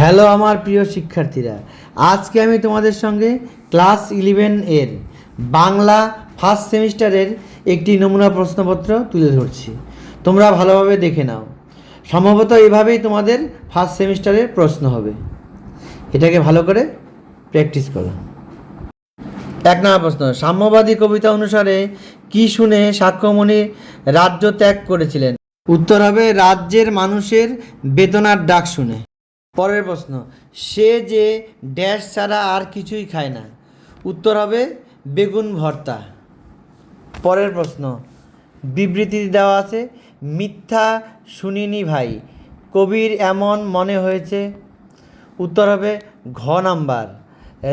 Hello আমার প্রিয় শিক্ষার্থীরা। আজকে আমি তোমাদের সঙ্গে ক্লাস ইলেভেন এর বাংলা ফার্স্ট সেমিস্টারের একটি নমুনা প্রশ্নপত্র তুলে ধরছি। তোমরা ভালোভাবে দেখে নাও। সম্ভবত এভাবেই তোমাদের ফার্স্ট সেমিস্টারের প্রশ্ন হবে। এটাকে ভালো করে প্র্যাকটিস করো। এক নম্বর প্রশ্ন, সাম্যবাদী কবিতা অনুসারে কি শুনে সাক্ষ্যমণি রাজ্য ত্যাগ করেছিলেন? উত্তর হবে, রাজ্যের মানুষের বেদনার ডাক শুনে। পরের প্রশ্ন, সে যে ড্যাশ ছাড়া আর কিছুই খায় না। উত্তর হবে, বেগুন ভর্তা। পরের প্রশ্ন, বিবৃতি দেওয়া আছে, মিথ্যা শুনিনি ভাই, কবির এমন মনে হয়েছে। উত্তর হবে, ঘ নাম্বার।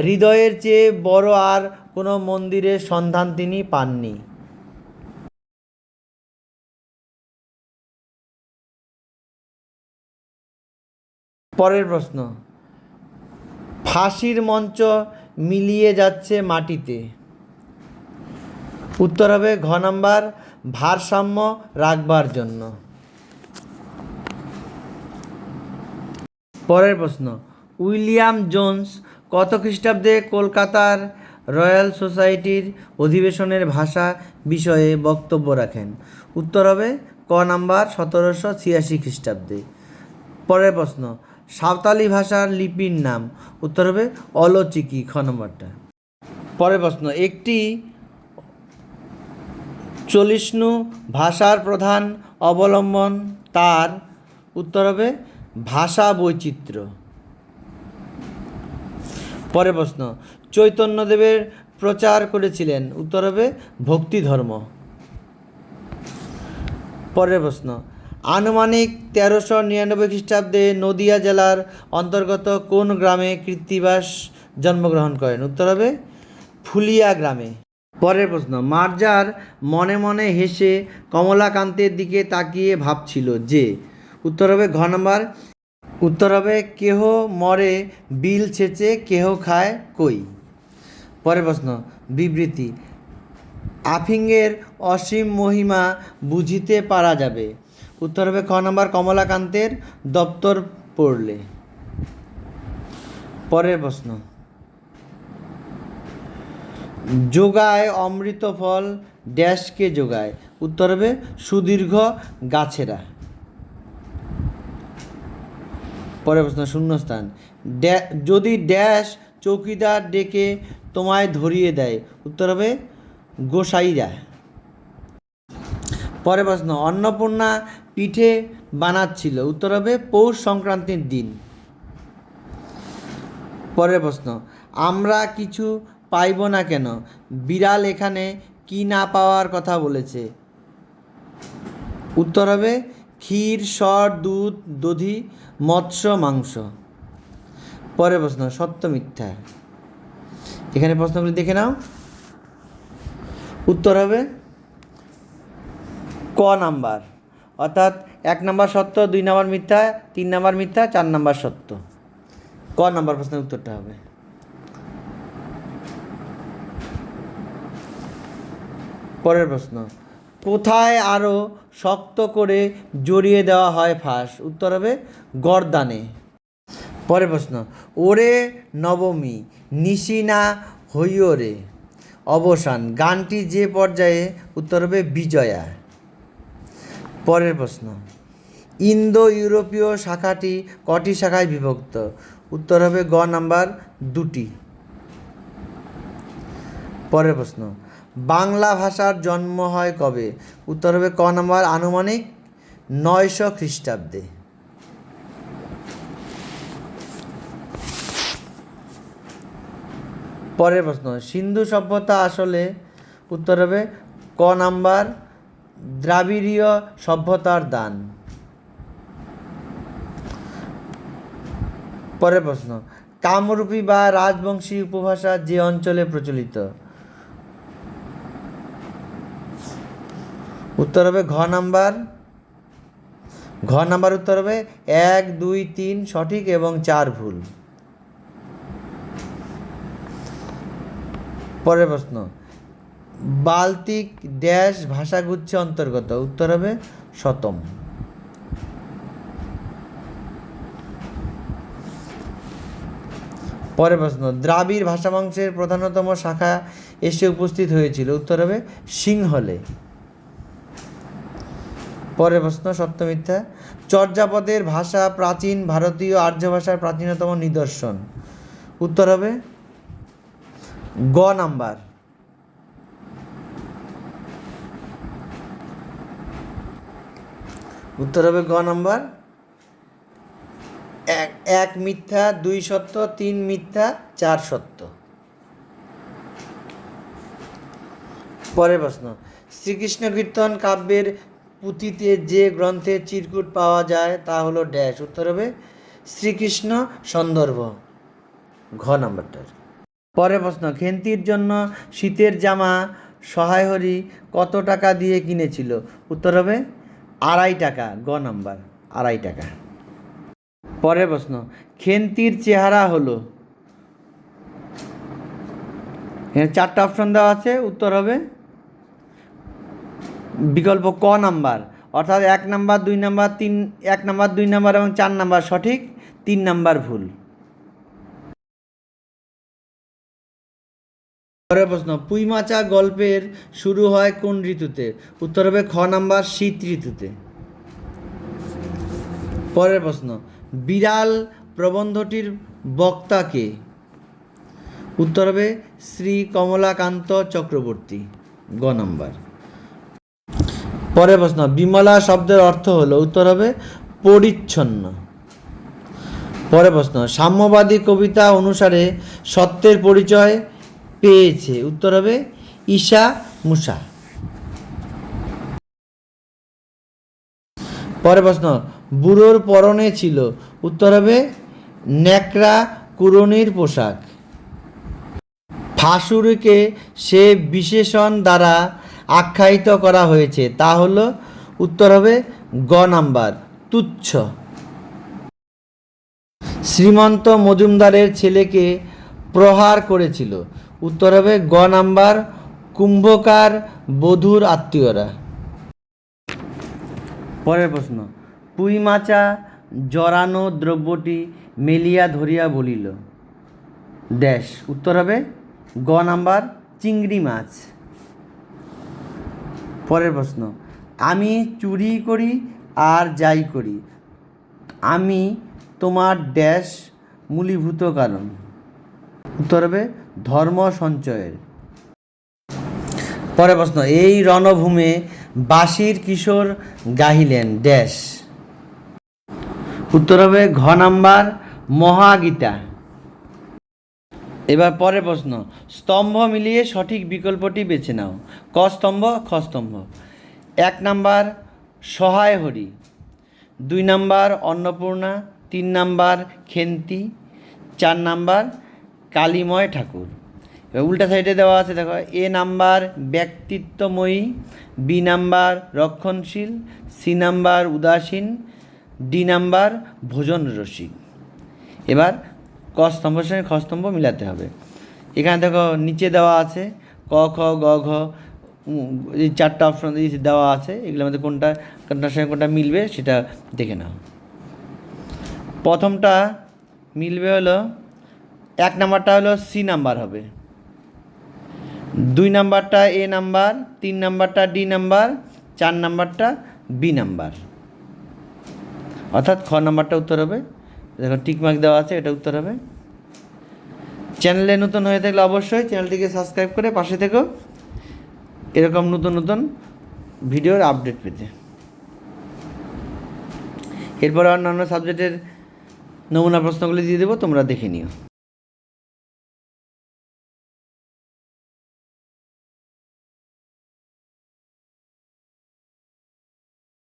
হৃদয়ের চেয়ে বড় আর কোনো মন্দিরের সন্ধান তিনি পাননি। পরের প্রশ্ন। ফাঁসির মঞ্চ মিলিয়ে যাচ্ছে মাটিতে। উত্তর হবে ঘ নাম্বার, ভারসাম্য রাখবার জন্য। পরের প্রশ্ন, উইলিয়াম জোন্স কত খ্রিস্টাব্দে কলকাতার রয়্যাল সোসাইটির অধিবেশনের ভাষা বিষয়ে বক্তব্য রাখেন? উত্তর হবে ক নাম্বার, সতেরোশো ছিয়াশি খ্রিস্টাব্দে। পরের প্রশ্ন সাঁওতালি ভাষার লিপির নাম। উত্তর হবে অলচিকি খ নম্বরটা। পরের প্রশ্ন, একটি চল্লিশনু ভাষার প্রধান অবলম্বন তার, উত্তর হবে ভাষা বৈচিত্র্য পরের প্রশ্ন, চৈতন্যদেবের প্রচার করেছিলেন, উত্তর হবে ভক্তি ধর্ম পরের প্রশ্ন আনুমানিক তেরোশো নিরানব্বই খ্রিস্টাব্দে নদিয়া জেলার অন্তর্গত কোন গ্রামে কৃত্তিবাস জন্মগ্রহণ করেন? উত্তর হবে ফুলিয়া গ্রামে। পরের প্রশ্ন, মার্জার মনে মনে হেসে কমলাকান্তের দিকে তাকিয়ে ভাবছিল যে, উত্তর হবে ঘ নম্বর। উত্তর হবে, কেহ মরে বিল ছেচে কেহ খায় কই? পরের প্রশ্ন, বিবৃতি, আফিংয়ের অসীম মহিমা বুঝিতে পারা যাবে। উত্তর হবে খ নম্বর কমলাকান্তের দপ্তর পড়লে। পরের প্রশ্ন। যোগায় অমৃত ফল ড্যাশকে যোগায়। উত্তর হবে সুদীর্ঘ গাছেরা। পরের প্রশ্ন, শূন্যস্থান। যদি ড্যাশ চৌকিদার ডেকে তোমায় ধরিয়ে দেয়, উত্তর হবে গোসাইরা। পরের প্রশ্ন, অন্নপূর্ণা পিঠে বানাচ্ছিল। উত্তর হবে পৌষ সংক্রান্তির দিন। পরের প্রশ্ন, আমরা কিছু পাইব না কেন? বিড়াল এখানে কি না পাওয়ার কথা বলেছে? উত্তর হবে, ক্ষীর, সর, দুধ, দধি, মৎস্য, মাংস। পরের প্রশ্ন, সত্য মিথ্যা। এখানে প্রশ্নগুলি দেখে নাও। উত্তর হবে, ক নাম্বার। অর্থাৎ এক নাম্বার সত্য, দুই নাম্বার মিথ্যা, তিন নাম্বার মিথ্যা, চার নাম্বার সত্য। ক নাম্বার প্রশ্নের উত্তরটা হবে? পরের প্রশ্ন। কোথায় আরও শক্ত করে জড়িয়ে দেওয়া হয় ফাঁস? উত্তর হবে গরদানে। পরের প্রশ্ন। ওরে নবমী, নিশিনা হইওরে অবসান। গানটি যে পর্যায়ে, উত্তর হবে বিজয়া। পরের প্রশ্ন। ইন্দো ইউরোপীয় শাখাটি কটি শাখায় বিভক্ত? উত্তর হবে গ নাম্বার দুটি। পরের প্রশ্ন, বাংলা ভাষার জন্ম হয় কবে? উত্তর হবে ক নাম্বার আনুমানিক নয়শো খ্রিস্টাব্দে। পরের প্রশ্ন, সিন্ধু সভ্যতা আসলে উত্তর হবে ক নাম্বার দ্রাবিড়ীয় সভ্যতার দান। পরের প্রশ্ন, কামরূপী বা রাজবংশী উপভাষা যে অঞ্চলে প্রচলিত? উত্তর হবে ঘ নাম্বার। ঘ নাম্বার উত্তর হবে এক, দুই, তিন সঠিক এবং চার ভুল। পরের প্রশ্ন বাল্টিক ড্যাশ ভাষাগুচ্ছ অন্তর্গত। উত্তর হবে শতম। পরের প্রশ্ন, দ্রাবিড় ভাষাবংশের প্রধানতম শাখা এসে উপস্থিত হয়েছিল। উত্তর হবে সিংহলে। পরের প্রশ্ন, সত্য মিথ্যা। চর্যাপদের ভাষা প্রাচীন ভারতীয় আর্য ভাষার প্রাচীনতম নিদর্শন। উত্তর হবে গ নাম্বার। উত্তর হবে গ নাম্বার। এক এক মিথ্যা, দুই সত্য, তিন মিথ্যা, চার সত্য। পরের প্রশ্ন, শ্রীকৃষ্ণ কীর্তন কাব্যের পুঁথিতে যে গ্রন্থের চিরকুট পাওয়া যায় তা হলো ড্যাশ। উত্তর হবে শ্রীকৃষ্ণ সন্দর্ভ, ঘ নাম্বারটার। পরের প্রশ্ন, খেন্তির জন্য শীতের জামা সহায়হরি কত টাকা দিয়ে কিনেছিল? উত্তর হবে আড়াই টাকা, গ নাম্বার, আড়াই টাকা। পরের প্রশ্ন, খেন্তির চেহারা হলো? চারটা অপশন দেওয়া আছে, উত্তর হবে বিকল্প ক নাম্বার। অর্থাৎ এক নাম্বার, দুই নাম্বার, তিন, এক নাম্বার, দুই নাম্বার এবং চার নাম্বার সঠিক, তিন নাম্বার ভুল। পরের প্রশ্ন, পুইমাচা গল্পের শুরু হয় কোন ঋতুতে? উত্তর হবে খ নাম্বার শীত ঋতুতে। পরের প্রশ্ন, বিড়াল প্রবন্ধটির বক্তাকে উত্তর হবে শ্রী কমলাকান্ত চক্রবর্তী, গ নাম্বার। পরের প্রশ্ন, বিমলা শব্দের অর্থ হলো, উত্তর হবে পরিচ্ছন্ন। পরের প্রশ্ন, সাম্যবাদী কবিতা অনুসারে সত্যের পরিচয় পেয়েছে। উত্তর হবে ঈশা মুসা। পরের প্রশ্ন, বুড়োর পরনে ছিল। উত্তর হবে ন্যাকড়া কুরনির পোশাক। ফাসুরিকে সে বিশেষণ দ্বারা আখ্যায়িত করা হয়েছে। তা হল, উত্তর হবে গ নাম্বার, তুচ্ছ। শ্রীমন্ত মজুমদারের ছেলেকে প্রহার করেছিল। উত্তর হবে গ নাম্বার, কুম্ভকার বধূর আত্মীয়রা। পরের প্রশ্ন, পুঁই মাচা জরানো দ্রব্যটি মেলিয়া ধরিয়া বলিল। ড্যাশ উত্তর হবে গ নাম্বার, চিংড়ি মাছ। পরের প্রশ্ন, আমি চুরি করি আর যাই করি, আমি তোমার ড্যাশ মূলীভূত কারণ। উত্তর হবে ধর্ম সঞ্চয়ের। পরে প্রশ্ন, এই রণভূমে বাঁশির কিশোর গাহিলেন ড্যাশ। উত্তর হবে ঘ নাম্বার মহাগীতা। এবার পরের প্রশ্ন, স্তম্ভ মিলিয়ে সঠিক বিকল্পটি বেছে নাও। ক স্তম্ভ, খ স্তম্ভ। এক নাম্বার সহায় হরি। দুই নাম্বার অন্নপূর্ণা। তিন নাম্বার খেন্তি। চার নাম্বার কালীময় ঠাকুর। এবার উল্টা সাইডে দেওয়া আছে, দেখো, এ নাম্বার ব্যক্তিত্বময়ী, বি নাম্বার রক্ষণশীল, সি নাম্বার উদাসীন, ডি নাম্বার ভোজন রসিক এবার ক স্তম্ভের সঙ্গে খ স্তম্ভ মিলাতে হবে। এখানে দেখো, নিচে দেওয়া আছে, ক, খ, গ, ঘ এই চারটা অপশন দেওয়া আছে, এগুলোর মধ্যে কোনটা কোনটার সঙ্গে কোনটা মিলবে সেটা দেখে নাও। প্রথমটা মিলবে হলো এক নাম্বারটা হলো সি নাম্বার হবে। দুই নাম্বারটা এ নাম্বার, তিন নাম্বারটা ডি নাম্বার, চার নাম্বারটা বি নাম্বার। অর্থাৎ খ নাম্বারটা উত্তর হবে। দেখো টিকমার্ক দেওয়া আছে, এটা উত্তর হবে। চ্যানেলে নতুন হয়ে থাকলে অবশ্যই চ্যানেলটিকে সাবস্ক্রাইব করে পাশে থেকো। এরকম নতুন নতুন ভিডিওর আপডেট পেতে। এরপর অন্যান্য সাবজেক্টের নমুনা প্রশ্নগুলি দিয়ে দেবো, তোমরা দেখে নিও।